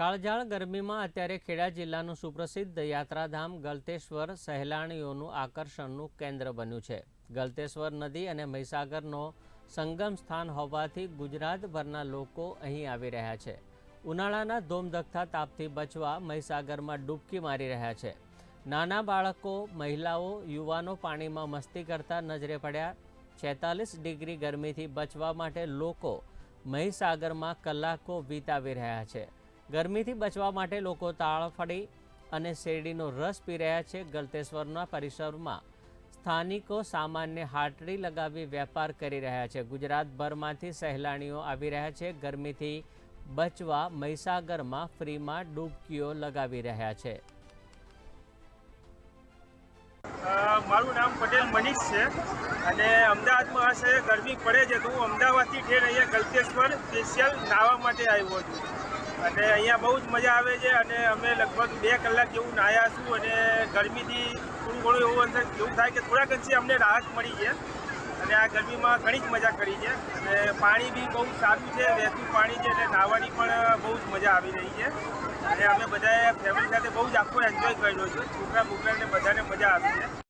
કાળઝાળ ગરમીમાં અત્યારે ખેડા જિલ્લાનું સુપ્રસિદ્ધ યાત્રાધામ ગલતેશ્વર સહેલાણીઓનું આકર્ષણનું કેન્દ્ર બન્યું છે. ગલતેશ્વર નદી અને મહીસાગરનો સંગમ સ્થાન હોવાથી ગુજરાતભરના લોકો અહીં આવી રહ્યા છે. ઉનાળાના ધોમધખતા તાપથી બચવા મહીસાગરમાં ડૂબકી મારી રહ્યા છે. નાના બાળકો, મહિલાઓ, યુવાનો પાણીમાં મસ્તી કરતા નજરે પડ્યા. છેતાલીસ ડિગ્રી ગરમીથી બચવા માટે લોકો મહીસાગરમાં કલાકો વિતાવી રહ્યા છે. ગરમીથી બચવા માટે લોકો તાળફળી અને શેરડીનો રસ પી રહ્યા છે. ગલતેશ્વરના પરિસરમાં સ્થાનિકો સામાન્ય હાટડી લગાવી વેપાર કરી રહ્યા છે. ગુજરાતભરમાંથી સહેલાણીઓ આવી રહ્યા છે. ગરમીથી બચવા મહીસાગરમાં ફ્રીમાં ડૂબકીઓ લગાવી રહ્યા છે. મારું નામ પટેલ મનીષ છે અને અમદાવાદમાં હશે. ગરમી પડે છે તો હું અમદાવાદથી ઠેર અહીંયા ગલતેશ્વર સ્પેશિયલ નાહવા માટે આવ્યો છું. અને અહીંયા બહુ જ મજા આવે છે અને અમે લગભગ બે કલાક જેવું નાહ્યા છું અને ગરમીથી થોડું ઘણું એવું અંદર એવું થાય કે થોડાક અંશે અમને રાહત મળી છે. અને આ ગરમીમાં ઘણી જ મજા કરી છે. અને પાણી બી બહુ સારું છે, વહેતું પાણી છે એટલે નાહવાની પણ બહુ જ મજા આવી રહી છે. અને અમે બધાએ ફેમિલી સાથે બહુ જ આખો એન્જોય કર્યો છે. છોકરા બોકરાને બધાને મજા આવી છે.